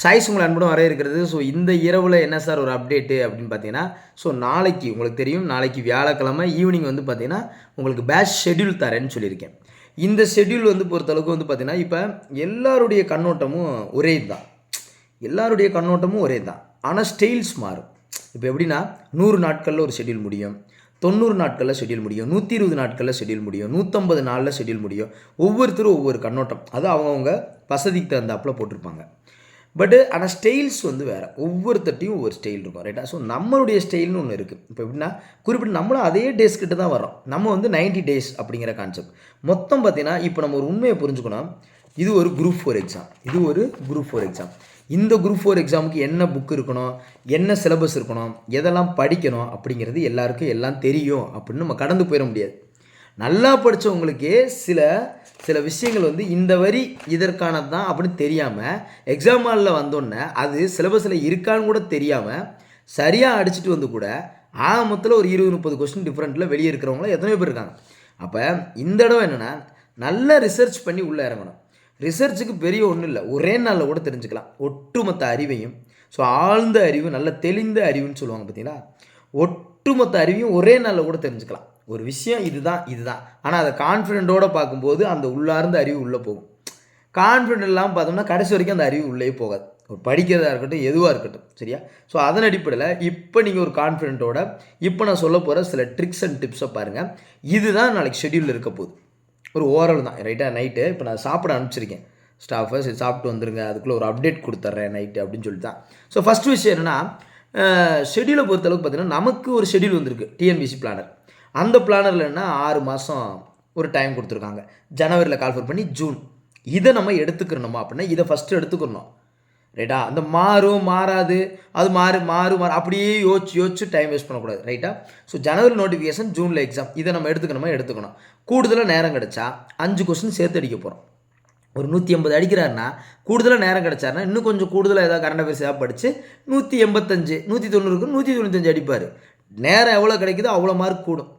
Choice உங்களை அன்புடன் வர இருக்கிறது ஸோ இந்த இரவில் என்ன சார் ஒரு அப்டேட்டு அப்படின்னு பார்த்தீங்கன்னா ஸோ நாளைக்கு உங்களுக்கு தெரியும் நாளைக்கு வியாழக்கிழமை ஈவினிங் வந்து பார்த்தீங்கன்னா உங்களுக்கு பேட்ச் ஷெட்யூல் தரேன்னு சொல்லியிருக்கேன். இந்த ஷெட்யூல் வந்து பொறுத்தளவுக்கு வந்து பார்த்தீங்கன்னா இப்போ எல்லாருடைய கண்ணோட்டமும் ஒரே தான் எல்லாருடைய கண்ணோட்டமும் ஒரே தான் ஆனால் ஸ்டைல்ஸ் மாறும். இப்போ எப்படின்னா நூறு நாட்களில் ஒரு ஷெட்யூல் முடியும். தொண்ணூறு நாட்களில் ஷெட்யூல் முடியும். நூற்றி இருபது நாட்களில் ஷெட்யூல் முடியும். நூற்றம்பது நாளில் ஷெட்யூல் முடியும். ஒவ்வொருத்தரும் ஒவ்வொரு கண்ணோட்டம். அது அவங்கவுங்க வசதிக்கு தகுந்தாப்பில் போட்டிருப்பாங்க. பட்டு ஆனால் ஸ்டைல்ஸ் வந்து வேறு. ஒவ்வொருத்தட்டையும் ஒவ்வொரு ஸ்டைல் இருக்கும் ரைட்டா ஸோ நம்மளுடைய ஸ்டைல்னு ஒன்று இருக்குது இப்போ எப்படின்னா குறிப்பிட்டு நம்மளும் அதே டேஸ் கிட்ட தான் வரோம் நம்ம வந்து 90 டேஸ் அப்படிங்கிற கான்செப்ட் மொத்தம் பார்த்தீங்கன்னா இப்போ நம்ம ஒரு உண்மையை புரிஞ்சுக்கணும் இது ஒரு குரூப் ஃபோர் எக்ஸாம் இது ஒரு குரூப் ஃபோர் எக்ஸாம் இந்த குரூப் ஃபோர் எக்ஸாமுக்கு என்ன புக் இருக்கணும் என்ன சிலபஸ் இருக்கணும் எதெல்லாம் படிக்கணும் அப்படிங்கிறது எல்லாருக்கும் எல்லாம் தெரியும் அப்படின்னு நம்ம கடந்து போயிட முடியாது. நல்லா படித்தவங்களுக்கே சில சில விஷயங்கள் வந்து இந்த வரி இதற்கானது தான் அப்படின்னு தெரியாமல் எக்ஸாம் ஹாலில் வந்தோடனே அது சிலபஸில் இருக்கான்னு கூட தெரியாமல் சரியாக அடிச்சுட்டு வந்து கூட ஆமத்தில் ஒரு இருபது முப்பது கொஸ்டின் டிஃப்ரெண்ட்டில் வெளியே இருக்கிறவங்களும் எத்தனையோ பேர் இருக்காங்க. அப்போ இந்த இடம் என்னென்னா நல்லா ரிசர்ச் பண்ணி உள்ளே இறங்கணும். ரிசர்ச்சுக்கு பெரிய ஒன்றும் இல்லை ஒரே நாளில் கூட தெரிஞ்சுக்கலாம். ஒட்டுமொத்த அறிவையும் ஸோ ஆழ்ந்த அறிவு நல்ல தெளிந்த அறிவுன்னு சொல்லுவாங்க பார்த்தீங்களா ஒட்டுமொத்த அறிவையும் ஒரே நாளில் கூட தெரிஞ்சுக்கலாம். ஒரு விஷயம் இதுதான் இதுதான். ஆனால் அதை கான்ஃபிடென்ட்டோடு பார்க்கும்போது அந்த உள்ளார்ந்த அறிவு உள்ளே போகும். கான்ஃபிடென்ட் இல்லாமல் பார்த்தோம்னா கடைசி வரைக்கும் அந்த அறிவு உள்ளே போகாது. ஒரு படிக்கிறதா இருக்கட்டும் எதுவாக இருக்கட்டும் சரியா? ஸோ அதன் அடிப்படையில் இப்போ நீங்கள் ஒரு கான்ஃபிடென்ட்டோட இப்போ நான் சொல்ல போகிற சில ட்ரிக்ஸ் அண்ட் டிப்ஸை பாருங்கள் இதுதான் நாளைக்கு ஷெட்யூலில் இருக்க போகுது. ஒரு ஓரல் தான். ரைட்டாக நைட்டு இப்போ நான் சாப்பிட அனுப்பிச்சிருக்கேன். ஸ்டாஃபை சரி சாப்பிட்டு வந்துருங்க. அதுக்குள்ளே ஒரு அப்டேட் கொடுத்துட்றேன் நைட்டு அப்படின்னு சொல்லிட்டு தான். ஸோ ஃபஸ்ட் விஷயம் என்னென்னா ஷெட்யூலை பொறுத்தளவுக்கு பார்த்தீங்கன்னா நமக்கு ஒரு ஷெட்யூல் வந்திருக்கு. டிஎன்பிசி பிளானர் அந்த பிளானரில் என்ன ஆறு மாதம் ஒரு டைம் கொடுத்துருக்காங்க. ஜனவரியில் கால்ஃபர் பண்ணி ஜூன் இதை நம்ம எடுத்துக்கிறணுமா அப்படின்னா இதை ஃபஸ்ட்டு எடுத்துக்கிறணும் ரைட்டா அந்த மாறும் மாறாது அது மாறு மாறு மாறு அப்படியே யோசிச்சு யோசிச்சு டைம் வேஸ்ட் பண்ணக்கூடாது. ரைட்டா ஸோ ஜனவரி நோட்டிஃபிகேஷன் ஜூனில் எக்ஸாம் இதை நம்ம எடுத்துக்கணுமா? எடுத்துக்கணும். கூடுதலாக நேரம் கிடச்சா அஞ்சு கொஸ்டின் சேர்த்து அடிக்க போகிறோம் ஒரு நூற்றி எண்பது அடிக்கிறாருன்னா கூடுதலாக நேரம் கிடச்சாருன்னா இன்னும் கொஞ்சம் கூடுதலாக ஏதாவது கரண்ட் அஃபேர்ஸ் ஏதாவது படித்து நூற்றி எண்பத்தஞ்சு நூற்றி தொண்ணூறுக்கு நூற்றி தொண்ணூத்தஞ்சு அடிப்பார். நேரம் எவ்வளோ கிடைக்குதோ அவ்வளோ மார்க் கூடும்.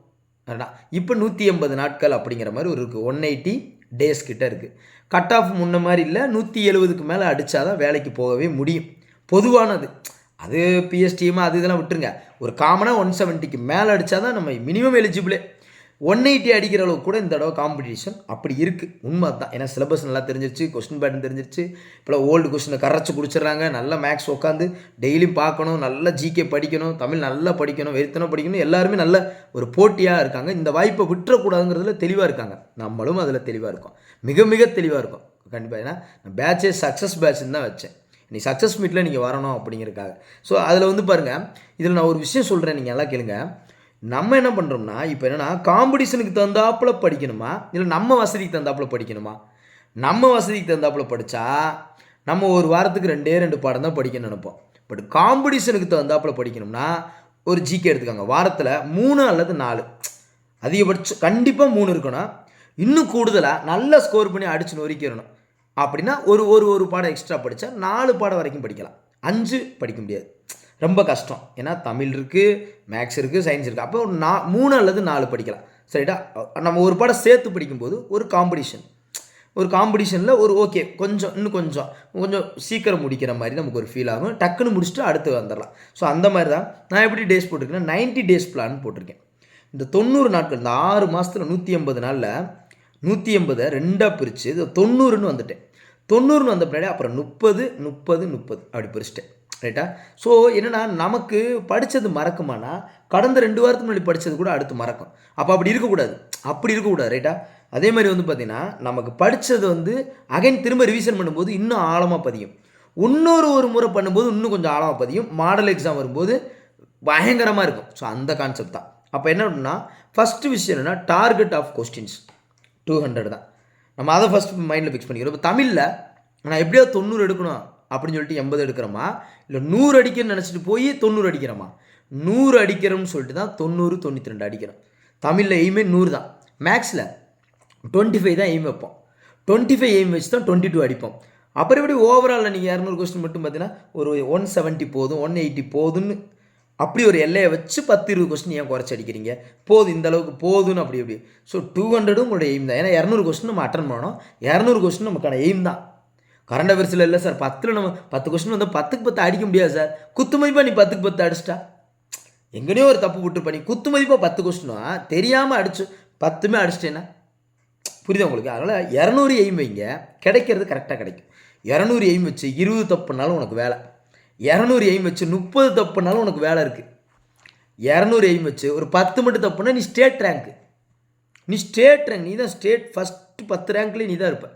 இப்போ நூற்றி எண்பது நாட்கள் அப்படிங்கிற மாதிரி ஒரு இருக்குது ஒன் எயிட்டி டேஸ் கிட்ட இருக்குது கட் ஆஃப் முன்ன மாதிரி இல்லை நூற்றி எழுபதுக்கு மேலே அடித்தா தான் வேலைக்கு போகவே முடியும். பொதுவானது. அது பிஎஸ்டிஎம் அது இதெல்லாம் விட்டுருங்க. ஒரு காமனாக ஒன் செவன்ட்டிக்கு மேலே அடித்தா தான் நம்ம மினிமம் எலிஜிபிளே ஒன் எயிட்டி அடிக்கிற அளவுக்கு கூட இந்த தடவை காம்படிஷன் அப்படி இருக்குது உண்மை தான் ஏன்னா சிலபஸ் நல்லா தெரிஞ்சிருச்சு கொஸ்டின் பேட்டர்ன் தெரிஞ்சிருச்சு. இப்போ ஓல்டு கொஸ்டினை கரைச்சி குடிச்சிடுறாங்க. நல்லா மேக்ஸ் உட்காந்து டெய்லியும் பார்க்கணும். நல்ல ஜிகே படிக்கணும். தமிழ் நல்லா படிக்கணும். வெறித்தனம் படிக்கணும்? எல்லாருமே நல்ல ஒரு போட்டியாக இருக்காங்க. இந்த வாய்ப்பை விட்டுறக்கூடாதுங்கிறதுல தெளிவாக இருக்காங்க. நம்மளும் அதில் தெளிவாக இருக்கும். மிக மிக தெளிவாக இருக்கும். கண்டிப்பாக ஏன்னா பேட்சே சக்ஸஸ் பேட்ச்னு தான் வச்சேன். நீ சக்ஸஸ் மீட்டில் நீங்கள் வரணும் அப்படிங்கிறதுக்காக. ஸோ அதில் வந்து பாருங்கள் இதில் நான் ஒரு விஷயம் சொல்கிறேன் நீங்கள் எல்லாம் கேளுங்கள் நம்ம என்ன பண்ணுறோம்னா இப்போ என்னென்னா காம்படிஷனுக்கு தகுந்தாப்புல படிக்கணுமா? இல்லை நம்ம வசதிக்கு தகுந்தாப்புல படிக்கணுமா? நம்ம வசதிக்கு தகுந்தாப்புல படித்தா நம்ம ஒரு வாரத்துக்கு ரெண்டே ரெண்டு பாடம் தான் படிக்கணும்னு நினைப்போம். பட் காம்படிஷனுக்கு தகுந்தாப்புல படிக்கணும்னா ஒரு ஜிகே எடுத்துக்கோங்க. வாரத்தில் மூணு அல்லது நாலு. அதிகபட்சம் கண்டிப்பாக மூணு இருக்கணும். இன்னும் கூடுதலாக நல்லா ஸ்கோர் பண்ணி அடிச்சு நொறுக்கிறணும் அப்படின்னா ஒரு ஒரு ஒரு பாடம் எக்ஸ்ட்ரா படித்தா நாலு பாடம் வரைக்கும் படிக்கலாம். அஞ்சு படிக்க முடியாது. ரொம்ப கஷ்டம். ஏன்னா தமிழ் இருக்குது மேக்ஸ் இருக்குது சயின்ஸ் இருக்குது அப்போ ஒரு நா மூணு அல்லது நாலு படிக்கலாம். சரிடா? நம்ம ஒரு பாடம் சேர்த்து படிக்கும்போது ஒரு காம்படிஷன் ஒரு காம்படிஷனில் ஒரு ஓகே கொஞ்சம் இன்னும் கொஞ்சம் கொஞ்சம் சீக்கிரம் முடிக்கிற மாதிரி நமக்கு ஒரு ஃபீல் ஆகும். டக்குன்னு முடிச்சுட்டு அடுத்து வந்துடலாம். ஸோ அந்த மாதிரி தான். நான் எப்படி டேஸ் போட்டிருக்கேன்னா 90 டேஸ் பிளான் போட்டிருக்கேன். இந்த தொண்ணூறு நாட்கள் இந்த ஆறு மாதத்தில் நூற்றி எண்பது நாளில் நூற்றி எண்பதை ரெண்டாக பிரித்து இது தொண்ணூறுன்னு வந்துட்டேன். தொண்ணூறுன்னு வந்த பின்னாடி அப்புறம் முப்பது முப்பது முப்பது அப்படி பிரிச்சிட்டேன். ரைட்டா ஸோ என்னென்னா நமக்கு படித்தது மறக்குமானா கடந்த ரெண்டு வாரத்துக்கு முன்னாடி படித்தது கூட அடுத்து மறக்கும். அப்போ அப்படி இருக்கக்கூடாது. அப்படி இருக்கக்கூடாது ரைட்டா அதே மாதிரி வந்து பார்த்திங்கன்னா நமக்கு படித்தது வந்து அகைன் திரும்ப ரிவிஷன் பண்ணும்போது இன்னும் ஆழமாக பதியும். இன்னொரு ஒரு முறை பண்ணும்போது இன்னும் கொஞ்சம் ஆழமாக பதியும். மாடல் எக்ஸாம் வரும்போது பயங்கரமாக இருக்கும். ஸோ அந்த கான்செப்ட் தான். அப்போ என்ன அப்படின்னா ஃபஸ்ட்டு விஷயம் என்னென்னா target of questions two hundred தான். நம்ம அதை ஃபஸ்ட் மைண்டில் ஃபிக்ஸ் பண்ணிக்கிறோம். இப்போ தமிழில் நான் எப்படியோ தொண்ணூறு எடுக்கணும். அப்படின்னு சொல்லிட்டு எண்பது எடுக்கிறோமா? இல்லை நூறு அடிக்கணும்னு நினச்சிட்டு போய் தொண்ணூறு அடிக்கிறோமா? நூறு அடிக்கிறோம்னு சொல்லிட்டு தான் தொண்ணூறு தொண்ணூற்றி ரெண்டு அடிக்கிறோம். தமிழில் எய்மே நூறு தான். மேக்ஸில் டுவெண்ட்டி ஃபைவ் தான் எய்ம் வைப்போம். டுவெண்ட்டி ஃபைவ் எய்ம் வச்சு தான் டுவெண்ட்டி டூ அடிப்போம். அப்புறம் எப்படி ஓவராலில் நீங்கள் இரநூறு கொஸ்டின் மட்டும் பார்த்தீங்கன்னா ஒரு ஒன் செவன்ட்டி போதும் ஒன் எயிட்டி போதும்னு அப்படி ஒரு எல்லையை வச்சு பத்து இருபது கொஸ்டின் ஏன் குறைச்சி அடிக்கிறீங்க? போதும் இந்த அளவுக்கு போதும்னு அப்படி அப்படி. ஸோ டூ ஹண்ட்ரடும் உங்களோட எய்ம் தான். ஏன்னா இரநூறு கொஸ்டின் நம்ம அட்டன் பண்ணணும். இரநூறு கொஸ்டின் நமக்கான எய்ம் தான். கரண்ட் அஃபேர்ஸில் இல்லை சார். பத்தில் நம்ம பத்து கொஸ்டின் வந்து பத்துக்கு பத்து அடிக்க முடியாது சார். குத்து மதிப்பாக நீ பத்துக்கு பத்து அடிச்சிட்டா? எங்கேயோ ஒரு தப்பு விட்டுருப்பா நீ. குத்து மதிப்பாக பத்து கொஸ்டினா தெரியாமல் அடிச்சு பத்துமே அடிச்சிட்டேன்னா? புரியுதா உங்களுக்கு? அதனால் இரநூறு எய்ம் வைங்க. கிடைக்கிறது கரெக்டாக கிடைக்கும். இரநூறு எய்ம் வச்சு இருபது தப்புனாலும் உனக்கு வேலை. இரநூறு எய்ம் வச்சு முப்பது தப்புனாலும் உனக்கு வேலை இருக்குது இரநூறு எய்ம் வச்சு ஒரு பத்து மட்டும் தப்புனா நீ ஸ்டேட் ரேங்க்கு நீ ஸ்டேட் ரேங்க் நீ தான் ஸ்டேட் ஃபஸ்ட்டு பத்து ரேங்க்லேயே நீ தான் இருப்ப.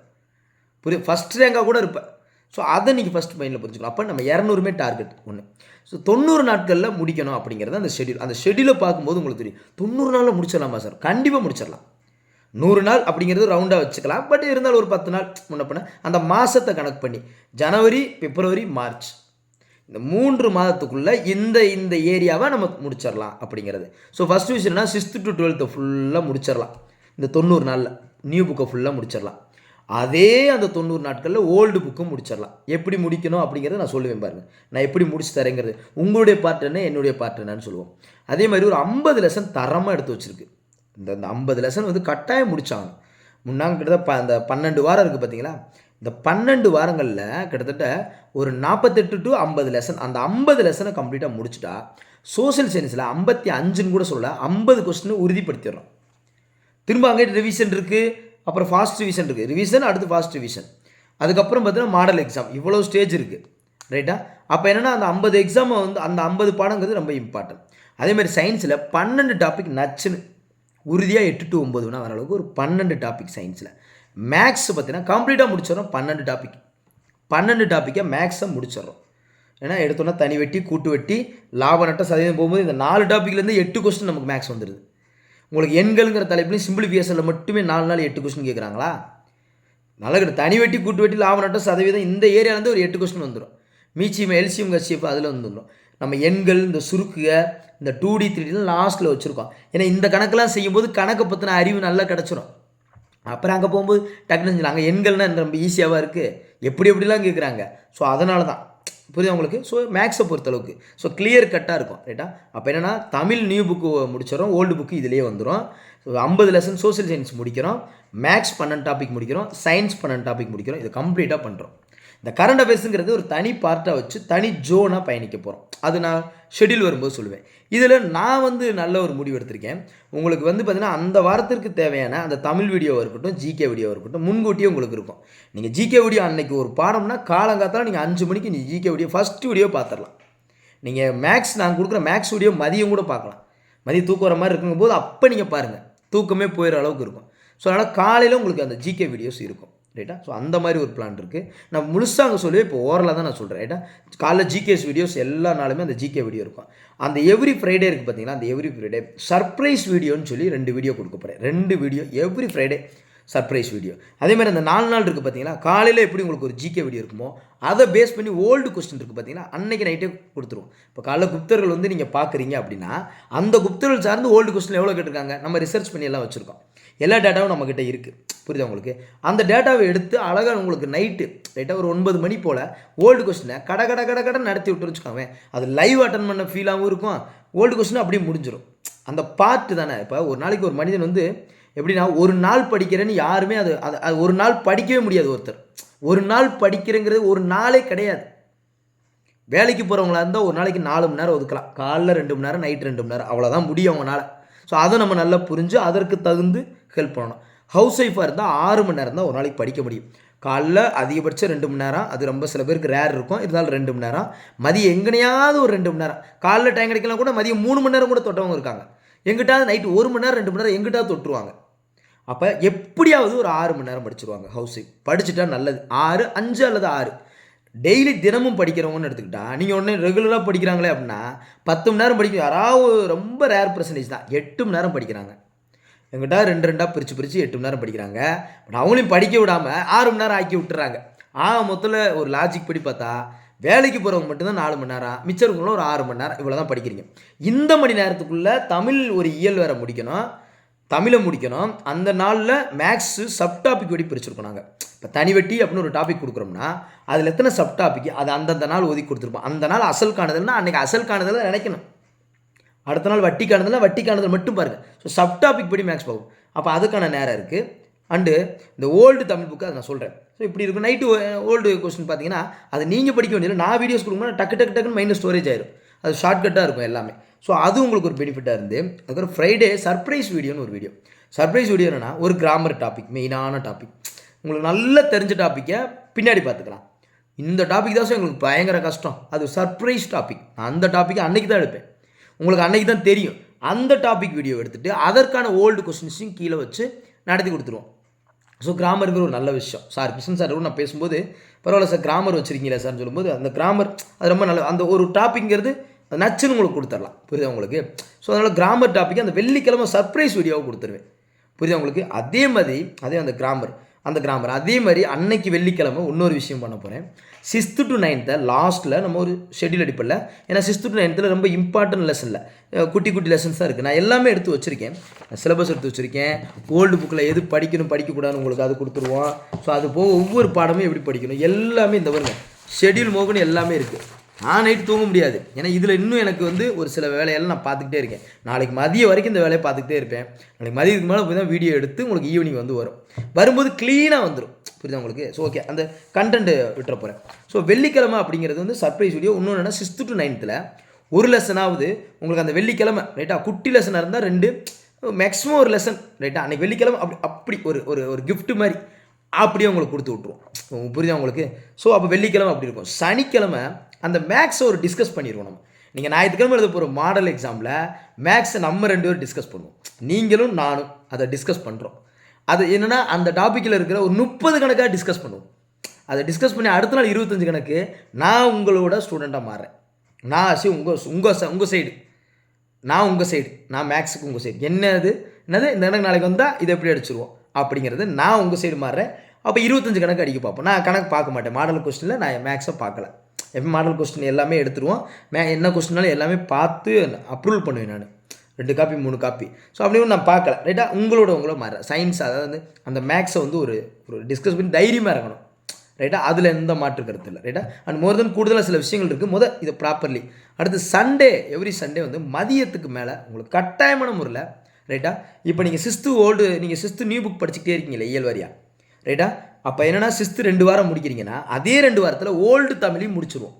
புரியுது ஃபஸ்ட் ரேங்காக கூட இருப்பேன். ஸோ அதை நீங்கள் ஃபஸ்ட் மைண்டில் புரிஞ்சுக்கணும். அப்போ நம்ம இரநூறுமே டார்கெட் ஒன்று ஸோ தொண்ணூறு நாட்களில் முடிக்கணும் அப்படிங்கிறது அந்த ஷெடியூல் அந்த ஷெடியூலை பார்க்கும்போது உங்களுக்கு தெரியும். தொண்ணூறு நாளில் முடிச்சிடலாமா சார் கண்டிப்பாக முடிச்சிடலாம். நூறு நாள் அப்படிங்கிறது ரவுண்டாக வச்சுக்கலாம். பட் இருந்தாலும் ஒரு பத்து நாள் முன்ன பண்ண அந்த மாதத்தை கணக்கு பண்ணி ஜனவரி பிப்ரவரி மார்ச். இந்த மூன்று மாதத்துக்குள்ளே இந்த இந்த ஏரியாவை நம்ம முடிச்சிடலாம் அப்படிங்கிறது. ஸோ ஃபஸ்ட் விஷயம்னா சிக்ஸ்த்து டு டுவெல்த்து ஃபுல்லாக முடிச்சிடலாம். இந்த தொண்ணூறு நாளில். நியூ புக்கை ஃபுல்லாக முடிச்சிடலாம். அதே அந்த தொண்ணூறு நாட்களில் ஓல்டு புக்கும் முடிச்சிடலாம். எப்படி முடிக்கணும் அப்படிங்கிறத நான் சொல்லுவேன் பாருங்க. நான் எப்படி முடிச்சு தரேங்கிறது. உங்களுடைய பார்ட் என்ன என்னுடைய பார்ட் என்னன்னு சொல்லுவோம். அதே மாதிரி ஒரு ஐம்பது லெசன் தரமாக எடுத்து வச்சுருக்கு. இந்த அந்த ஐம்பது லெசன் வந்து கட்டாயம் முடித்தாங்க முன்னாங்க கிட்டத்தட்ட ப அந்த பன்னெண்டு வாரம் இருக்குது பார்த்தீங்களா இந்த பன்னெண்டு வாரங்களில் கிட்டத்தட்ட ஒரு நாற்பத்தெட்டு டு ஐம்பது லெசன் அந்த ஐம்பது லெசனை கம்ப்ளீட்டாக முடிச்சுட்டா சோஷியல் சயின்ஸில் ஐம்பத்தி அஞ்சுன்னு கூட சொல்ல ஐம்பது கொஸ்டின் உறுதிப்படுத்திடுறோம். திரும்ப அங்கே ரிவிஷன் இருக்குது அப்புறம் ஃபாஸ்ட் ரிவிஷன் இருக்குது ரிவிஷன் அடுத்து ஃபாஸ்ட் ரிவிஷன் அதுக்கப்புறம் பார்த்தீங்கன்னா மாடல் எக்ஸாம் இவ்வளோ ஸ்டேஜ் இருக்குது ரைட்டா அப்போ என்னென்னா அந்த ஐம்பது எக்ஸாமை வந்து அந்த ஐம்பது பாடங்கிறது ரொம்ப இம்பார்ட்டன்ட் அதேமாதிரி சயின்ஸில் பன்னெண்டு டாபிக் நச்சுன்னு உறுதியாக எட்டு டு ஒம்பது வேணா வர அளவுக்கு ஒரு பன்னெண்டு டாபிக் சயின்ஸில் மேக்ஸ் பார்த்தீங்கன்னா கம்ப்ளீட்டாக முடிச்சிடறோம் பன்னெண்டு டாபிக் பன்னெண்டு டாப்பிக்கை மேக்ஸை முடிச்சிடறோம். ஏன்னா எடுத்தோன்னா தனி வெட்டி கூட்டு வெட்டி லாப நட்ட சதவீதம் போகும்போது இந்த நாலு டாப்பிக்லேருந்து எட்டு கொஸ்டின் நமக்கு மேக்ஸ் வந்துடுது உங்களுக்கு எண்கள்ங்கிற தலைப்புலையும் சிம்பிளிஃபிகேஷனில் மட்டுமே நாலு நாள் எட்டு கொஸ்டின் கேட்குறாங்களா நல்லா கிட்ட தனி வெட்டி கூட்டு வெட்டி லாப நட்ட சதவீதம் இந்த ஏரியாலேருந்து ஒரு எட்டு கொஸ்டின் வந்துடும் மீச்சியம் எல்சியம் கட்சியப் அதில் வந்துடும் நம்ம எண்கள் இந்த சுருக்குக இந்த டூ டி த்ரீ டிலாம் லாஸ்ட்டில் வச்சுருக்கோம். ஏன்னா இந்த கணக்கெலாம் செய்யும்போது கணக்கை பற்றின அறிவு நல்லா கிடச்சிரும். அப்புறம் அங்கே போகும்போது டக்குன்னு அங்கே எண்கள்னால் ரொம்ப ஈஸியாகவும் இருக்குது எப்படி எப்படிலாம் கேட்குறாங்க ஸோ அதனால தான் புரியுது உங்களுக்கு? ஸோ மேக்ஸை பொறுத்தளவுக்கு. ஸோ கிளியர் கட்டாக இருக்கும் ரைட்டா அப்போ என்னென்னா தமிழ் நியூ புக்கு முடிச்சிடறோம் ஓல்டு புக்கு இதுலேயே வந்துடும் ஸோ ஐம்பது லெசன் சோசியல் சயின்ஸ் முடிக்கிறோம் மேக்ஸ் பன்னெண்டு டாபிக் முடிக்கிறோம் சயின்ஸ் பன்னெண்டு டாபிக் முடிக்கிறோம் இது கம்ப்ளீட்டாக பண்ணுறோம் இந்த கரண்ட் அஃபேர்ஸுங்கிறது ஒரு தனி பார்ட்டாக வச்சு தனி ஜோனாக பயணிக்க போகிறோம் அது நான் ஷெடியூல் வரும்போது சொல்லுவேன். இதில் நான் வந்து நல்ல ஒரு முடிவு எடுத்திருக்கேன். உங்களுக்கு வந்து பார்த்திங்கன்னா அந்த வாரத்திற்கு தேவையான அந்த தமிழ் வீடியோவாக இருக்கட்டும் ஜிகே வீடியோவாக இருக்கட்டும் முன்கூட்டியே உங்களுக்கு இருக்கும். நீங்கள் ஜிகே வீடியோ அன்னைக்கு ஒரு பாடம்னா காலங்காத்தால நீங்கள் அஞ்சு மணிக்கு நீங்கள் ஜிகே வீடியோ ஃபஸ்ட் வீடியோ பார்த்துடலாம் நீங்கள் மேக்ஸ் நான் கொடுக்குற மேக்ஸ் வீடியோ மதியம் கூட பார்க்கலாம் மதியம் தூக்கம் வர மாதிரி இருக்குங்க போது அப்போ நீங்கள் பாருங்கள் தூக்கமே போயிடுற அளவுக்கு இருக்கும். ஸோ அதனால் காலையில் உங்களுக்கு அந்த ஜிகே வீடியோஸ் இருக்கும். ரைட்டா ஸோ அந்த மாதிரி ஒரு பிளான் இருக்குது நான் முழுசாக அங்கே சொல்லுவேன் இப்போ ஓரலாக தான் நான் சொல்கிறேன் ரைட்டா காலைல ஜிகேஸ் வீடியோஸ் எல்லா நாளுமே அந்த ஜிகே வீடியோ இருக்கும். அந்த எவ்ரி ஃப்ரைடே இருக்குது பார்த்தீங்கன்னா அந்த எவ்ரி ஃப்ரைடே சர்ப்ரைஸ் வீடியோன்னு சொல்லி ரெண்டு வீடியோ கொடுக்க போகிறேன் ரெண்டு video every Friday surprise video அதே மாதிரி அந்த நாலு நாள் இருக்குது பார்த்தீங்கன்னா காலையில் எப்படி உங்களுக்கு ஒரு ஜிகே வீடியோ இருக்குமோ அதை பேஸ் பண்ணி ஓல்டு கொஸ்டின் இருக்குது பார்த்தீங்கன்னா அன்னைக்கு நைட்டே கொடுத்துருவோம். இப்போ காலைல குப்தர்கள் வந்து நீங்கள் பார்க்குறீங்க அப்படின்னா அந்த குப்தர்கள் சார்ந்து ஓல்டு கொஸ்டின் எவ்வளோ கேட்டிருக்காங்க? நம்ம ரிசர்ச் பண்ணி எல்லாம் வச்சுருக்கோம். எல்லா டேட்டாவும் நம்மக்கிட்ட இருக்குது புரியுதா உங்களுக்கு? அந்த டேட்டாவை எடுத்து அழகாக உங்களுக்கு நைட்டு ரைட்டாக ஒரு ஒன்பது மணி போல் ஓல்டு கொஸ்டினை கட கட கட கட நடத்தி விட்டு வச்சுக்கோங்க அது லைவ் அட்டன் பண்ண ஃபீலாகவும் இருக்கும். ஓல்டு கொஸ்டின் அப்படியே முடிஞ்சிடும் அந்த பார்ட்டு தானே. இப்போ ஒரு நாளைக்கு ஒரு மனிதன் வந்து எப்படின்னா ஒரு நாள் படிக்கிறேன்னு யாருமே அது அது அது ஒரு நாள் படிக்கவே முடியாது ஒருத்தர். ஒரு நாள் படிக்கிறேங்கிறது ஒரு நாளே கிடையாது. வேலைக்கு போகிறவங்களா இருந்தால் ஒரு நாளைக்கு நாலு மணி நேரம் ஒதுக்கலாம். காலைல ரெண்டு மணி நேரம் நைட் ரெண்டு மணி நேரம். அவ்வளோதான் முடியும் அவங்களால ஸோ அதை நம்ம நல்லா புரிஞ்சு அதற்கு தகுந்து ஹெல்ப் பண்ணணும். ஹவுஸ் ஒய்ஃபாக இருந்தால் ஆறு மணி நேரம் தான் ஒரு நாளைக்கு படிக்க முடியும். காலைல அதிகபட்சம் ரெண்டு மணி நேரம் அது ரொம்ப சில பேருக்கு ரேர் இருக்கும். இருந்தாலும் ரெண்டு மணி நேரம். மதியம் எங்கனையாவது ஒரு ரெண்டு மணி நேரம். காலைல டைம் கிடைக்கலாம் கூட மதியம் மூணு மணி நேரம் கூட தொட்டவங்க இருக்காங்க. எங்கிட்டாவது நைட்டு ஒரு மணி நேரம் ரெண்டு மணி நேரம் எங்கிட்டாவது தொட்டுருவாங்க. அப்போ எப்படியாவது ஒரு ஆறு மணி நேரம் படிச்சிருவாங்க ஹவுஸ் ஒய்ஃப் படிச்சுட்டா நல்லது. ஆறு அஞ்சு அல்லது ஆறு. டெய்லி தினமும் படிக்கிறவங்கன்னு எடுத்துக்கிட்டா நீங்கள் உடனே ரெகுலராக படிக்கிறாங்களே அப்படின்னா பத்து மணி நேரம் படிக்க யாராவது ரொம்ப ரேர் பர்சன்டேஜ் தான். எட்டு மணி நேரம் படிக்கிறாங்க. எங்கிட்ட ரெண்டு ரெண்டாக பிரித்து பிரித்து எட்டு மணி நேரம் படிக்கிறாங்க. பட் அவங்களையும் படிக்க விடாமல் ஆறு மணி நேரம் ஆக்கி விட்டுறாங்க. ஆ மொத்தத்தில் ஒரு லாஜிக் படி பார்த்தா வேலைக்கு போகிறவங்க மட்டும்தான் நாலு மணி நேரம் மிச்சவங்களும் ஒரு ஆறு மணி நேரம் இவ்வளோ தான் படிக்கிறீங்க. இந்த மணி நேரத்துக்குள்ளே தமிழ் ஒரு இயல் வேற முடிக்கணும். தமிழை முடிக்கணும். அந்த நாளில் மேக்ஸு சப் டாபிக் படி பிரிச்சிருக்கோம் நாங்கள் இப்போ தனிவெட்டி அப்படின்னு ஒரு டாபிக் கொடுக்குறோம்னா அதில் எத்தனை சப் டாபிக் அது அந்தந்த நாள் ஒதுக்கி கொடுத்துருப்போம். அந்த நாள் அசல் காணுதல்னா அன்றைக்கி அசல் காணுதல் நினைக்கணும். அடுத்த நாள் வட்டி வட்டிக்கானதில் மட்டும் பாருங்கள் ஸோ சப் டாபிக் படி மேக்ஸ் போகும் அப்போ அதுக்கான நேரம் இருக்குது அண்டு இந்த ஓல்டு தமிழ் புக்கு அதை நான் சொல்கிறேன் ஸோ இப்படி இருக்கும். நைட்டு ஓல்டு கொஸ்டின் பார்த்தீங்கன்னா அது நீங்கள் படிக்க வேண்டியது நான் வீடியோஸ் கொடுக்கும்போது டக்கு டக்கு டக்குன்னு மைண்டில் ஸ்டோரேஜ் ஆயிரும். அது ஷார்ட்கட்டாக இருக்கும் எல்லாமே. ஸோ அது உங்களுக்கு ஒரு பெனிஃபிட்டாக இருந்து அதுக்கப்புறம் ஃப்ரைடே சர்ப்ரைஸ் வீடியோன்னு ஒரு வீடியோ சர்ப்ரைஸ் வீடியோ என்னன்னா ஒரு கிராமர் டாபிக் மெயினான டாபிக் உங்களுக்கு நல்லா தெரிஞ்ச டாப்பிக்கை பின்னாடி பார்த்துக்கலாம். இந்த டாபிக் தான் சார் எங்களுக்கு பயங்கர கஷ்டம். அது சர்ப்ரைஸ் டாபிக் அந்த டாப்பிக்கை அன்னைக்கு தான் எடுப்பேன். உங்களுக்கு அன்னைக்கு தான் தெரியும். அந்த டாபிக் வீடியோ எடுத்துகிட்டு அதற்கான ஓல்டு கொஸ்டின்ஸையும் கீழே வச்சு நடத்தி கொடுத்துருவோம். ஸோ கிராமருங்கிற ஒரு நல்ல விஷயம். சார் கிருஷ்ணன் சார் கூட நான் பேசும்போது பரவாயில்ல சார் கிராமர் வச்சுருக்கீங்களா சார்னு சொல்லும்போது அந்த கிராமர் அது ரொம்ப நல்ல அந்த ஒரு டாப்பிக்ங்கிறது அது நச்சுன்னு உங்களுக்கு கொடுத்துடலாம் புரியுதா உங்களுக்கு? ஸோ அதனால் கிராமர் டாப்பிக்கு அந்த வெள்ளிக்கிழமை சர்ப்ரைஸ் வீடியோவை கொடுத்துருவேன். புரியுதா உங்களுக்கு? அதே மாதிரி அதே அந்த கிராமர் அந்த கிராமர் அதே மாதிரி அன்னைக்கு வெள்ளிக்கிழமை இன்னொரு விஷயம் பண்ண போகிறேன் சிக்ஸ்த்து டு நைன்த்தை லாஸ்ட்டில் நம்ம ஒரு ஷெட்யூல் அடிப்பில் ஏன்னா சிக்ஸ்த்து டு நைன்த்தில் ரொம்ப இம்பார்ட்டன்ட் லெசனில் குட்டி குட்டி லெசன்ஸ் தான் இருக்குது நான் எல்லாமே எடுத்து வச்சுருக்கேன். சிலபஸ் எடுத்து வச்சுருக்கேன். ஓல்டு புக்கில் எது படிக்கணும் படிக்கக்கூடாதுன்னு உங்களுக்கு அது கொடுத்துருவோம். ஸோ அது போக ஒவ்வொரு பாடமும் எப்படி படிக்கணும் எல்லாமே இந்த வருங்க ஷெட்யூல் மோகன் எல்லாமே இருக்குது நான் நைட் தூங்க முடியாது. ஏன்னா இதில் இன்னும் எனக்கு வந்து ஒரு சில வேலையெல்லாம் நான் பார்த்துக்கிட்டே இருக்கேன். நாளைக்கு மதியம் வரைக்கும் இந்த வேலையை பார்த்துக்கிட்டே இருப்பேன். நாளைக்கு மதியத்துக்கு மேலே போய் தான் வீடியோ எடுத்து உங்களுக்கு ஈவினிங் வந்து வரும். வரும்போது க்ளீனாக வந்துடும் புரியுதா உங்களுக்கு? ஸோ ஓகே அந்த கண்டென்ட் விட்டுற போகிறேன் ஸோ வெள்ளிக்கிழமை அப்படிங்கிறது வந்து சர்ப்ரைஸ் வீடியோ இன்னொன்று என்னன்னா சிக்ஸ்த்து டு நைன்த்தில் ஒரு லெசனாவது உங்களுக்கு அந்த வெள்ளிக்கிழமை ரைட்டா குட்டி லெசனாக இருந்தால் ரெண்டு மேக்ஸிமம் ஒரு லெசன் ரைட்டா அன்றைக்கி வெள்ளிக்கிழமை அப்படி அப்படி ஒரு ஒரு ஒரு கிஃப்ட் மாதிரி அப்படியே உங்களுக்கு கொடுத்து விட்ருவோம் புரியுதா உங்களுக்கு? ஸோ அப்போ வெள்ளிக்கிழமை அப்படி இருக்கும். சனிக்கிழமை அந்த மேக்ஸை ஒரு டிஸ்கஸ் பண்ணிடுவோம் நம்ம நீங்கள் ஞாயிற்றுக்கிழமை எழுத போகிற மாடல் எக்ஸாமில் மேக்ஸை நம்ம ரெண்டு பேரும் டிஸ்கஸ் பண்ணுவோம். நீங்களும் நானும் அதை டிஸ்கஸ் பண்ணுறோம் அது என்னென்னா அந்த டாப்பிக்கில் இருக்கிற ஒரு முப்பது கணக்காக டிஸ்கஸ் பண்ணுவோம். அதை டிஸ்கஸ் பண்ணி அடுத்த நாள் இருபத்தஞ்சு கணக்கு நான் உங்களோட ஸ்டூடெண்ட்டாக மாறுறேன். நான் ஆசி உங்கள் உங்கள் உங்கள் சைடு நான் உங்கள் சைடு நான் மேக்ஸுக்கு உங்கள் சைடு என்னது? என்னது? இந்த கணக்கு நாளைக்கு வந்தால் இதை எப்படி அடிச்சிருவோம்? அப்படிங்கிறது நான் உங்கள் சைடு மாறுறேன். அப்போ இருபத்தஞ்சு கணக்கு அடிக்க பார்ப்போம். நான் கணக்கு பார்க்க மாட்டேன். மாடல் கொஸ்டினில் நான் மேக்ஸை பார்க்கல. எப்போ மாடல் கொஸ்டின் எல்லாமே எடுத்துருவோம். மே என்ன கொஸ்டினாலும் எல்லாமே பார்த்து அப்ரூவல் பண்ணுவேன் நான். ரெண்டு காப்பி மூணு காப்பி ஸோ அப்படின்னு நான் பார்க்கல. ரைட்டாக உங்களோட உங்களோட மாற சயின்ஸ் அதாவது அந்த மேக்ஸை வந்து ஒரு ஒரு டிஸ்கஸ் பண்ணி தைரியமாக இருக்கணும் ரைட்டா அதில் எந்த மாற்று கருத்து இல்லை. ரைட்டா அண்ட் மோர் தென் கூடுதலாக சில விஷயங்கள் இருக்குது முத இதை ப்ராப்பர்லி அடுத்து சண்டே எவ்ரி சண்டே வந்து மதியத்துக்கு மேலே உங்களுக்கு கட்டாயமான முறையில் ரைட்டா இப்போ நீங்கள் சிஸ்த்து ஓல்டு நீங்கள் சிஸ்து நியூ புக் படிச்சுக்கிட்டே இருக்கீங்களே இயல்வாரியா? ரைட்டா அப்போ என்னென்னா சிஸ்து ரெண்டு வாரம் முடிக்கிறீங்கன்னா அதே ரெண்டு வாரத்தில் ஓல்டு தமிழையும் முடிச்சிருவோம்.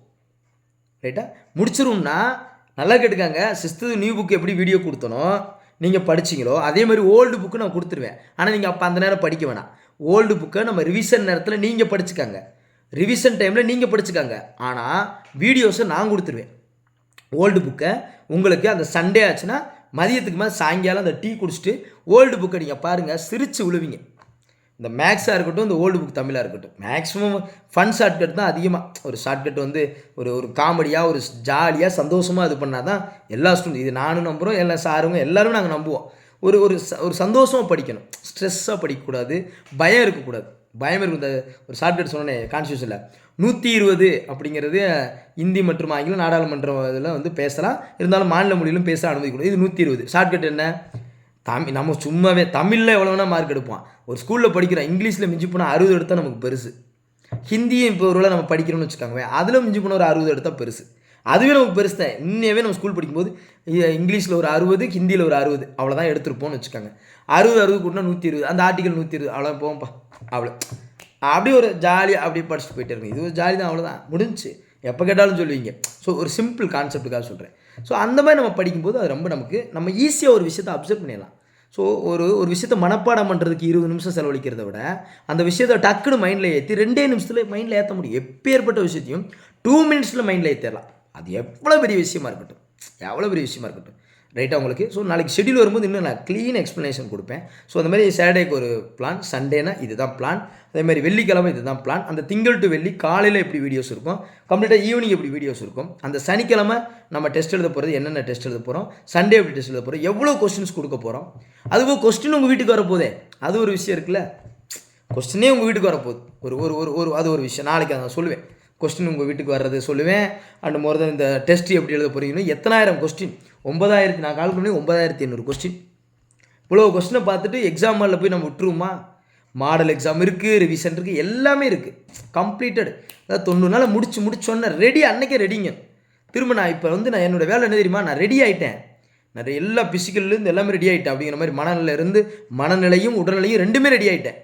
ரைட்டா முடிச்சிருவோம்னா நல்லா கேட்டுக்காங்க சிஸ்த்து நியூ புக் எப்படி வீடியோ கொடுத்தனோ நீங்கள் படிச்சீங்களோ அதே மாதிரி ஓல்டு புக்கு நான் கொடுத்துருவேன். ஆனால் நீங்கள் அப்போ அந்த நேரம் படிக்க வேணாம். ஓல்டு புக்கை நம்ம ரிவிஷன் நேரத்தில் நீங்கள் படிச்சுக்காங்க. ரிவிஷன் டைமில் நீங்கள் படிச்சுக்காங்க. ஆனால் வீடியோஸை நான் கொடுத்துருவேன். ஓல்டு புக்கை உங்களுக்கு அந்த சண்டே ஆச்சுன்னா மதியத்துக்கு மேலே சாயங்காலம் அந்த டீ குடிச்சிட்டு ஓல்டு புக்கை நீங்கள் பாருங்கள் சிரித்து விழுவீங்க இந்த மேக்ஸாக இருக்கட்டும் இந்த ஓல்டு புக் தமிழாக இருக்கட்டும். மேக்ஸிமம் ஃபன் ஷார்ட்கட் தான் அதிகமாக ஒரு ஷார்ட்கட் வந்து ஒரு ஒரு காமெடியாக ஒரு ஜாலியாக சந்தோஷமாக இது பண்ணால் தான் எல்லா ஸ்டூடெண்ட் இது நானும் நம்புகிறோம் எல்லா சாருங்க எல்லாரும் நாங்கள் நம்புவோம். ஒரு ஒரு ச- ஒரு சந்தோஷமாக படிக்கணும். ஸ்ட்ரெஸ்ஸாக படிக்கக்கூடாது பயம் இருக்கக்கூடாது. பயம் இருக்கும் இந்த ஒரு ஷார்ட்கட் சொன்னேன் கான்ஸ்டியூஷனில் நூற்றி இருபது அப்படிங்கிறது இந்தி மற்றும் ஆங்கிலம் நாடாளுமன்ற இதில் வந்து பேசலாம். இருந்தாலும் மாநில மொழியிலும் பேச அனுமதிக்கணும் இது நூற்றி இருபது. ஷார்ட்கட் என்ன? தமிழ் நம்ம சும்மாவே தமிழில் எவ்வளோ வேணால் மார்க் எடுப்போம். ஒரு ஸ்கூலில் படிக்கிறோம் இங்கிலீஷில் மிஞ்சி போனால் அறுபது எடுத்தால் நமக்கு பெருசு. ஹிந்தியும் இப்போ ஒருவேளை நம்ம படிக்கிறோம்னு வச்சுக்கோங்க அதில் மிஞ்சி போனால் ஒரு அறுபது எடுத்தால் பெருசு. அதுவே நமக்கு பெருசு தான். இன்னையவே நம்ம ஸ்கூல் படிக்கும்போது இங்கிலீஷில் ஒரு அறுபது ஹிந்தியில் ஒரு அறுபது. அவ்வளோதான் எடுத்துருப்போம்னு வச்சுக்கோங்க. அறுபது அறுபது கூட்டினா நூற்றி இருபது. அந்த ஆர்டிகல் நூற்றி இருபது. அவ்வளோ போவோம்ப்பா அவ்வளோ அப்படியே ஒரு ஜாலியாக அப்படியே படிச்சுட்டு போயிட்டே இருக்கும் இது ஒரு ஜாலி தான். அவ்வளோதான் முடிஞ்சுச்சு எப்போ கேட்டாலும் சொல்லுவீங்க. ஸோ ஒரு சிம்பிள் கான்செப்ட்டுக்காக சொல்கிறேன் ஸோ அந்த மாதிரி நம்ம படிக்கும்போது அது ரொம்ப நமக்கு நம்ம ஈஸியாக ஒரு விஷயத்தை அப்சர்வ் பண்ணிடலாம். ஸோ ஒரு ஒரு விஷயத்தை மனப்பாடம் பண்ணுறதுக்கு இருபது நிமிஷம் செலவழிக்கிறத விட அந்த விஷயத்த டக்குன்னு மைண்டில் ஏற்றி ரெண்டே நிமிஷத்தில் மைண்டில் ஏற்ற முடியும். எப்பேற்பட்ட விஷயத்தையும் டூ மினிட்ஸில் மைண்டில் ஏற்றிடலாம் அது எவ்வளோ பெரிய விஷயமா இருக்கட்டும். எவ்வளோ பெரிய விஷயமா இருக்கட்டும். ரைட்டாக உங்களுக்கு? ஸோ நாளைக்கு ஷெடியூல் வரும்போது இன்னும் நான் க்ளீன் எக்ஸ்ப்ளனேஷன் கொடுப்பேன். ஸோ அந்த மாதிரி சாட்டர்டேக்கு ஒரு பிளான் சண்டேனா இதுதான் பிளான் அதேமாதிரி வெள்ளிக்கிழமை இதுதான் பிளான் அந்த திங்கள் டு வெள்ளி காலையில் எப்படி வீடியோஸ் இருக்கும்? கம்ப்ளீட்டாக ஈவினிங் எப்படி வீடியோஸ் இருக்கும்? அந்த சனிக்கிழமை நம்ம டெஸ்ட் எழுத போகிறது என்னென்ன டெஸ்ட் எழுத போகிறோம் சண்டே எப்படி டெஸ்ட் எழுத போகிறோம் எவ்வளோ கொஸ்டின்ஸ் கொடுக்க போகிறோம் அதுவும் கொஸ்டின் உங்கள் வீட்டுக்கு வரப்போதே. அது ஒரு விஷயம் இருக்குல்ல? கொஸ்டினே உங்கள் வீட்டுக்கு வரப்போகுது. ஒரு ஒரு ஒரு ஒரு அது ஒரு விஷயம். நாளைக்கு அதை நான் சொல்லுவேன். கொஸ்டின் உங்கள் வீட்டுக்கு வர்றது சொல்லுவேன். அண்ட் மோர் தென் இந்த டெஸ்ட் எப்படி எழுத போறீங்கன்னு எத்தனாயிரம் கொஸ்டின் ஒன்பதாயிரத்தி நான் கால் பண்ணி ஒன்பதாயிரத்தி ஐநூறு கொஸ்டின் இவ்வளோ கொஸ்டினை பார்த்துட்டு எக்ஸாம் ஹாலில் போய் நம்ம விட்டுருவோமா? மாடல் எக்ஸாம் இருக்குது ரிவிஷன் இருக்குது எல்லாமே இருக்குது கம்ப்ளீட்டட் அதாவது தொண்ணூறு நாள் முடிச்சு முடிச்சோன்னே ரெடி அன்னைக்கே ரெடிங்க திரும்ப நான் இப்போ வந்து நான் என்னோடய வேலை என்ன தெரியுமா? நான் ரெடி ஆகிட்டேன் நிறைய எல்லா பிசிக்கல்லேருந்து எல்லாமே ரெடி ஆகிட்டேன் அப்படிங்கிற மாதிரி மனநிலையிலேருந்து மனநிலையும் உடல்நிலையும் ரெண்டுமே ரெடி ஆகிட்டேன்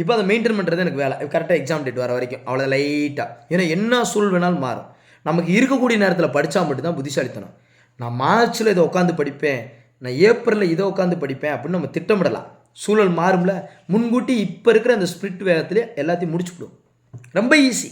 இப்போ அதை மெயின்டைன் பண்ணுறது எனக்கு வேலை. கரெக்டாக எக்ஸாம் டேட் வர வரைக்கும். அவ்வளோ லைட்டாக ஏன்னா என்ன சூழ் வேணாலும் மாறும். நமக்கு இருக்கக்கூடிய நேரத்தில் படித்தா மட்டும்தான் புத்திசாலித்தனம். நான் மார்ச்சில் இதை உட்காந்து படிப்பேன். நான் ஏப்ரலில் இதை உட்காந்து படிப்பேன் அப்படின்னு நம்ம திட்டமிடலாம். சூழல் மாறும்ல. முன்கூட்டி இப்போ இருக்கிற அந்த ஸ்பிரிட் வேகத்திலே எல்லாத்தையும் முடிச்சுவிடும் ரொம்ப ஈஸி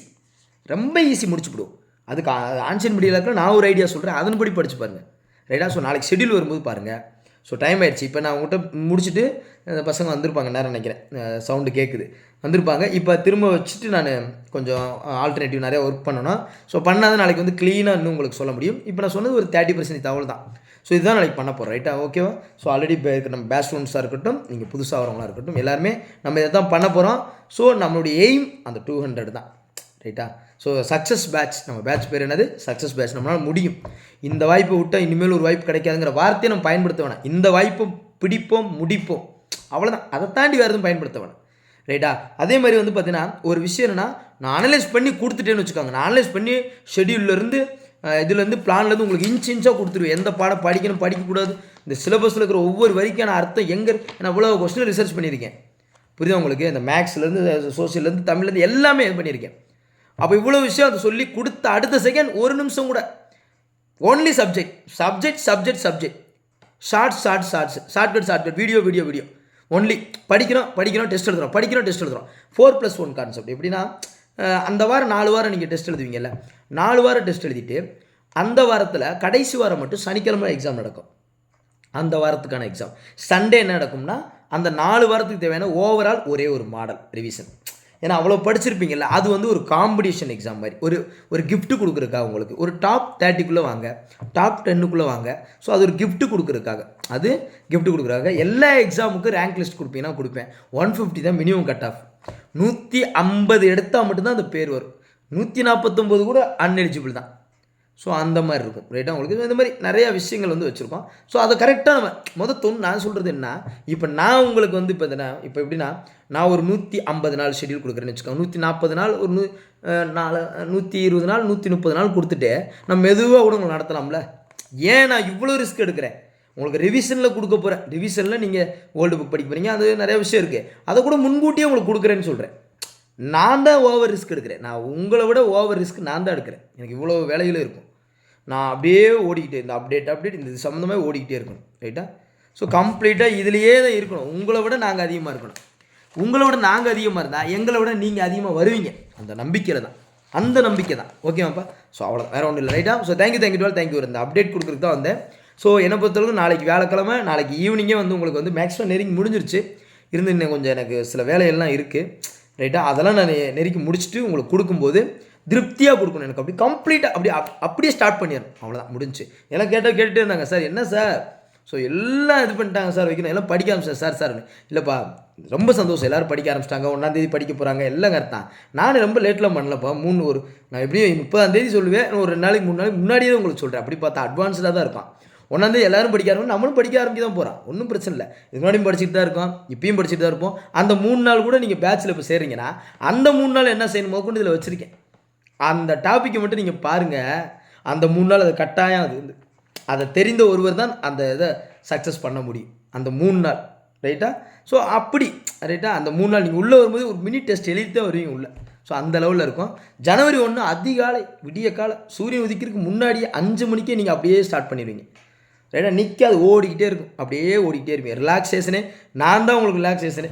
ரொம்ப ஈஸி முடிச்சுவிடும் அதுக்கு ஆன்சர் மீடியாவில் நான் ஒரு ஐடியா சொல்கிறேன் அதன்படி படித்து பாருங்கள் ரைட்டா ஸோ நாளைக்கு ஷெடியூல் வரும்போது பாருங்கள் ஸோ டைம் ஆயிடுச்சு. இப்போ நான் உங்கள்கிட்ட முடிச்சுட்டு அந்த பசங்க வந்திருப்பாங்க நேரம் நினைக்கிறேன். சவுண்டு கேட்குது வந்திருப்பாங்க. இப்போ திரும்ப வச்சுட்டு நான் கொஞ்சம் ஆல்டர்னேட்டிவ் நிறையா ஒர்க் பண்ணணும் ஸோ பண்ணாத நாளைக்கு வந்து க்ளீனாக இன்னும் உங்களுக்கு சொல்ல முடியும். இப்போ நான் சொன்னது ஒரு தேர்ட்டி பர்சன்ட் தகவல் தான். ஸோ இதுதான் நாளைக்கு பண்ண போகிறோம் ரைட்டா ஓகேவா ஸோ ஆல்ரெடி இப்போ நம்ம பேஸ்ட் ஸ்டூடெண்ட்ஸாக இருக்கட்டும் நீங்கள் புதுசாக வரவங்களா இருக்கட்டும் எல்லாருமே நம்ம இதை தான் பண்ண போகிறோம் ஸோ நம்மளுடைய எய்ம் அந்த டூ ஹண்ட்ரட் தான். ரைட்டா ஸோ சக்ஸஸ் பேட்ச் நம்ம பேட்ச் பேர் என்னது? சக்ஸஸ் பேட்ச் நம்மளால் முடியும். இந்த வாய்ப்பை விட்டால் இனிமேல் ஒரு வாய்ப்பு கிடைக்காதுங்கிற வார்த்தையை நம்ம பயன்படுத்த வேணாம். இந்த வாய்ப்பை பிடிப்போம் முடிப்போம். அவ்வளோதான் அதை தாண்டி வேறு எதுவும் பயன்படுத்த வேணாம். ரைட்டா அதே மாதிரி வந்து பார்த்தீங்கன்னா ஒரு விஷயம் என்னன்னா நான் அனலைஸ் பண்ணி கொடுத்துட்டேன்னு வச்சுக்கோங்க. நான் அனலைஸ் பண்ணி ஷெடியூல்லேருந்து இதுலேருந்து பிளான்லேருந்து உங்களுக்கு இன்ச் இன்ச்சாக கொடுத்துருவேன். எந்த பாடம் படிக்கணும் படிக்கக்கூடாது. இந்த சிலபஸில் இருக்கிற ஒவ்வொரு வரிக்கான அர்த்தம் எங்கே நான் இவ்வளோ கொஸ்டின் ரிசர்ச் பண்ணியிருக்கேன். புரியுதா உங்களுக்கு? இந்த மேக்ஸ்லேருந்து சோசியல்லேருந்து தமிழ்லேருந்து எல்லாமே இது பண்ணியிருக்கேன். அப்போ இவ்வளோ விஷயம் அதை சொல்லி கொடுத்த அடுத்த செகண்ட் ஒரு நிமிஷம் கூட. Only subject subject subject subject short short shorts shortcut shortcut video video video only படிக்கிறோம் படிக்கிறோம் டெஸ்ட் எழுதுறோம் படிக்கிறோம் டெஸ்ட் எழுதுறோம். ஃபோர் ப்ளஸ் ஒன் கான்செப்ட் எப்படின்னா அந்த வாரம் நாலு வாரம் நீங்கள் டெஸ்ட் எழுதுவீங்கல்ல. நாலு வாரம் டெஸ்ட் எழுதிட்டு அந்த வாரத்தில் கடைசி வாரம் மட்டும் சனிக்கிழமை எக்ஸாம் நடக்கும். அந்த வாரத்துக்கான எக்ஸாம் சண்டே என்ன நடக்கும்னா அந்த நாலு வாரத்துக்கு தேவையான ஓவரால் ஒரே ஒரு மாடல் ரிவிஷன் ஏன்னா அவ்வளோ படிச்சிருப்பீங்கல்ல அது வந்து ஒரு காம்படிஷன் எக்ஸாம் மாதிரி. ஒரு ஒரு கிஃப்ட்டு கொடுக்குறக்காக உங்களுக்கு. ஒரு டாப் தேர்ட்டிக்குள்ளே வாங்க. டாப் டென்னுக்குள்ளே வாங்க. ஸோ அது ஒரு கிஃப்ட்டு கொடுக்குறக்காக அது கிஃப்ட் கொடுக்குறக்காக எல்லா எக்ஸாமுக்கும் ரேங்க் லிஸ்ட் கொடுப்பீங்கன்னா கொடுப்பேன். ஒன் ஃபிஃப்டி தான் மினிமம் கட் ஆஃப் நூற்றி ஐம்பது எடுத்தால் மட்டும்தான் அந்த பேர் வரும். நூற்றி நாற்பத்தொம்போது கூட அன்எலிஜிபிள் தான். ஸோ அந்த மாதிரி இருக்கும். ரைட்டாக உங்களுக்கு இந்த மாதிரி நிறையா விஷயங்கள் வந்து வச்சுருக்கோம். ஸோ அதை கரெக்டாக நம்ம மொதல் தொன்று நான் சொல்கிறது என்ன? இப்போ நான் உங்களுக்கு வந்து இப்போ என்ன இப்போ எப்படின்னா நான் ஒரு நூற்றி ஐம்பது நாள் ஷெட்யூல் கொடுக்குறேன்னு வச்சுக்கோங்க. நூற்றி நாற்பது நாள் ஒரு நூ நாலு நூற்றி இருபது நாள் நூற்றி முப்பது நாள் கொடுத்துட்டு நம்ம மெதுவாக கூட உங்களை நடத்தலாம்ல? ஏன் நான் இவ்வளோ ரிஸ்க் எடுக்கிறேன்? உங்களுக்கு ரிவிஷனில் கொடுக்க போகிறேன் ரிவிஷனில் நீங்கள் ஓல்டு புக் படிக்க போகிறீங்க அது நிறைய விஷயம் இருக்குது அதை கூட முன்கூட்டியே உங்களுக்கு கொடுக்குறேன்னு சொல்கிறேன் நான் தான் ஓவர் ரிஸ்க் எடுக்கிறேன். நான் உங்களை விட ஓவர் ரிஸ்க் நான் தான் எடுக்கிறேன். எனக்கு இவ்வளோ வேலைகளும் இருக்கும். நான் அப்படியே ஓடிக்கிட்டே இந்த அப்டேட் அப்டேட் இந்த இது சம்மந்தமாக ஓடிக்கிட்டே இருக்கணும். ரைட்டா ஸோ கம்ப்ளீட்டாக இதுலேயே தான் இருக்கணும். உங்களை விட நாங்கள் அதிகமாக இருக்கணும். உங்களை விட நாங்கள் அதிகமாக இருந்தால் எங்களை விட நீங்கள் அதிகமாக வருவீங்க. அந்த நம்பிக்கையில் தான். அந்த நம்பிக்கை தான். ஓகேவாப்பா ஸோ அவ்வளோ வேறு ஒன்றும் இல்லை. ரைட்டா so thank you thank you to all thank you இந்த அப்டேட் கொடுக்குறதுக்கு தான் வந்தேன். ஸோ என்னை பொறுத்தளவுக்கு நாளைக்கு வியாழக்கிழமை நாளைக்கு ஈவினிங்கே வந்து உங்களுக்கு வந்து மேக்ஸிமம் நெருங்கி முடிஞ்சிருச்சு. இருந்து இன்னும் கொஞ்சம் எனக்கு சில வேலையெல்லாம் இருக்குது ரைட்டா அதெல்லாம் நான் நெருக்கி முடிச்சுட்டு உங்களுக்கு கொடுக்கும்போது திருப்தியாக கொடுக்கணும் எனக்கு. அப்படி கம்ப்ளீட்டாக அப்படி அப்- அப்படியே ஸ்டார்ட் பண்ணிடணும். அவ்வளோதான் முடிஞ்சு. எல்லாம் கேட்டால் கேட்டுட்டே இருந்தாங்க. சார் என்ன சார்? ஸோ எல்லாம் இது பண்ணிட்டாங்க சார் வைக்கணும். எல்லாம் படிக்க ஆரம்பிச்சேன். சார் சார் இல்லைப்பா ரொம்ப சந்தோஷம். எல்லோரும் படிக்க ஆரம்பிச்சிட்டாங்க. ஒன்றாந்தேதி படிக்க போகிறாங்க எல்லாம் கரெக்ட் நானும் ரொம்ப லேட்டில் பண்ணலப்பா. மூணு ஒரு நான் எப்படியும் முப்பதாந்தேதி சொல்லுவேன். ஒரு ரெண்டு நாளைக்கு மூணு நாளைக்கு முன்னாடியே உங்களுக்கு சொல்கிறேன் அப்படி பார்த்தா அட்வான்ஸ்டாக தான் இருப்பான். ஒன்றாந்து எல்லாரும் படிக்க ஆரம்பிக்கும் நம்மளும் படிக்க ஆரம்பிக்க தான் போகிறோம் ஒன்றும் பிரச்சனை இல்லை. இதுக்கு முன்னாடியும் படிச்சுட்டு தான் இருக்கோம். இப்பயும் படிச்சுட்டு தான் இருப்போம். அந்த மூணு நாள் கூட நீங்கள் பேட்சில் இப்போ சேர்றீங்கன்னா அந்த மூணு நாள் என்ன செய்யணும்? முதற்கொண்டு இதில் வச்சுருக்கேன். அந்த டாப்பிக்கை மட்டும் நீங்கள் பாருங்கள் அந்த மூணு நாள் அது கட்டாயம் அது வந்து அதை தெரிந்த ஒருவர் தான் அந்த இதை சக்ஸஸ் பண்ண முடியும். அந்த மூணு நாள். ரைட்டா ஸோ அப்படி ரைட்டா அந்த மூணு நாள் நீங்கள் உள்ளே வரும்போது ஒரு மினி டெஸ்ட் எழுதி தான் வருவீங்க உள்ளே. ஸோ அந்த லெவலில் இருக்கும். ஜனவரி ஒன்று அதிகாலை விடிய காலை சூரியன் உதிக்கிறதுக்கு முன்னாடியே அஞ்சு மணிக்கே நீங்கள் அப்படியே ஸ்டார்ட் பண்ணிடுவீங்க. ரைட்டாக நிற்காது ஓடிக்கிட்டே இருக்கும். அப்படியே ஓடிக்கிட்டே இருப்பீங்க. ரிலாக்ஸேஷனே நான் தான் உங்களுக்கு ரிலாக்ஸேஷனே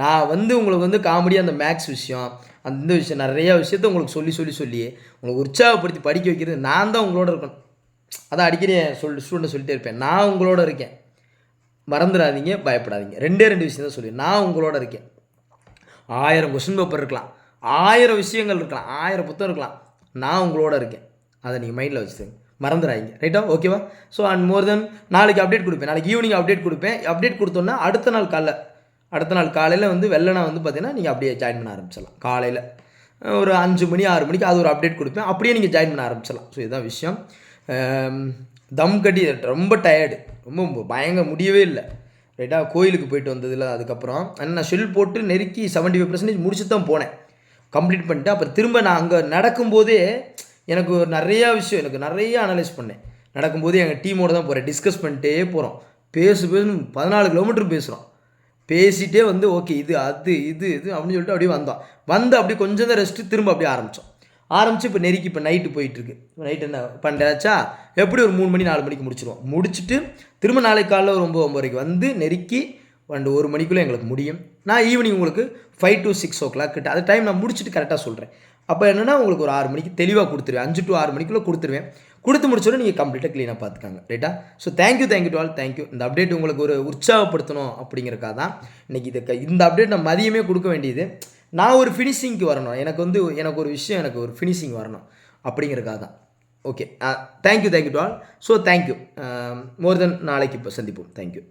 நான் வந்து உங்களுக்கு வந்து காமெடியாக அந்த மேக்ஸ் விஷயம் அந்த விஷயம் நிறையா விஷயத்த உங்களுக்கு சொல்லி சொல்லி சொல்லி உங்களுக்கு உற்சாகப்படுத்தி படிக்க வைக்கிறது நான் தான் உங்களோட இருக்கணும். அதான் அடிக்கடி சொல் ஸ்டூடெண்ட் சொல்லிட்டே இருப்பேன். நான் உங்களோட இருக்கேன். மறந்துடாதீங்க பயப்படாதீங்க. ரெண்டே ரெண்டு விஷயம் தான் சொல்லி நான் உங்களோட இருக்கேன். ஆயிரம் கொஸ்டின் பேப்பர் இருக்கலாம். ஆயிரம் விஷயங்கள் இருக்கலாம். ஆயிரம் புத்தகம் இருக்கலாம். நான் உங்களோட இருக்கேன். அதை நீங்கள் மைண்டில் வச்சுருங்க மறந்துடாதீங்க ரைட்டா ஓகேவா ஸோ அண்ட் மோர் தென் நாளைக்கு அப்டேட் கொடுப்பேன். நாளைக்கு ஈவினிங் அப்டேட் கொடுப்பேன். அப்டேட் கொடுத்தோன்னா அடுத்த நாள் காலைல அடுத்த நாள் காலையில் வந்து வெள்ளனா வந்து பார்த்தீங்கன்னா நீங்கள் அப்படியே ஜாயின் பண்ண ஆரம்பிச்சிடலாம். காலையில் ஒரு அஞ்சு மணி ஆறு மணிக்கு அது ஒரு அப்டேட் கொடுப்பேன். அப்படியே நீங்கள் ஜாயின் பண்ண ஆரம்பிச்சிடலாம். ஸோ இதுதான் விஷயம். தம் கட்டி ரொம்ப டயர்டு ரொம்ப பயங்கர முடியவே இல்லை. ரைட்டாக கோயிலுக்கு போயிட்டு வந்ததில்ல அதுக்கப்புறம் ஆனால் நான் ஷெல் போட்டு நெருக்கி செவன்ட்டி ஃபைவ் பர்சன்டேஜ் முடிச்சு தான் போனேன். கம்ப்ளீட் பண்ணிட்டு அப்புறம் திரும்ப நான் அங்கே நடக்கும்போதே எனக்கு ஒரு நிறையா விஷயம் எனக்கு நிறைய அனலைஸ் பண்ணேன். நடக்கும்போது எங்கள் டீமோட தான் போகிறேன் டிஸ்கஸ் பண்ணிட்டே போகிறோம் பேசு பேசு பதினாலு கிலோமீட்டர் பேசுகிறோம் பேசிகிட்டே வந்து ஓகே இது அது இது இது அப்படின்னு சொல்லிட்டு அப்படியே வந்தோம். வந்து அப்படியே கொஞ்சம் தான் ரெஸ்ட்டு திரும்ப அப்படியே ஆரம்பித்தோம் ஆரம்பித்து இப்போ நெருக்கி இப்போ நைட்டு போயிட்டுருக்கு நைட் என்ன பண்ணுறாச்சா எப்படி ஒரு மூணு மணி நாலு மணிக்கு முடிச்சிருவோம். முடிச்சுட்டு திரும்ப நாளைக்கு காலைல ஒரு ஒம்பது ஒம்பதுக்கு வந்து நெருக்கி ரெண்டு ஒரு மணிக்குள்ளே எங்களுக்கு முடியும். நான் ஈவினிங் உங்களுக்கு five to six o'clock கிட்ட அது டைம் நான் முடிச்சுட்டு கரெக்டாக சொல்கிறேன் அப்போ என்னென்னா உங்களுக்கு ஒரு ஆறு மணிக்கு தெளிவாக கொடுத்துருவேன். அஞ்சு டு ஆறு மணிக்குள்ளே கொடுத்துருவேன். கொடுத்து முடிச்சோடனே நீங்கள் கம்ப்ளீட்டாக க்ளீனாக பார்த்துக்காங்க ரைட்டா so thank you thank you to all thank you இந்த அப்டேட் உங்களுக்கு ஒரு உற்சாகப்படுத்தணும் அப்படிங்கிறக்காக தான் இன்றைக்கி இதுக்கு இந்த அப்டேட் நான் மதியமே கொடுக்க வேண்டியது. நான் ஒரு ஃபினிஷிங்க்கு வரணும். எனக்கு வந்து எனக்கு ஒரு விஷயம் எனக்கு ஒரு ஃபினிஷிங் வரணும் அப்படிங்கிறக்காக தான். Okay thank you thank you to all so thank you more then நாளைக்கு இப்போ சந்திப்போம். தேங்க்யூ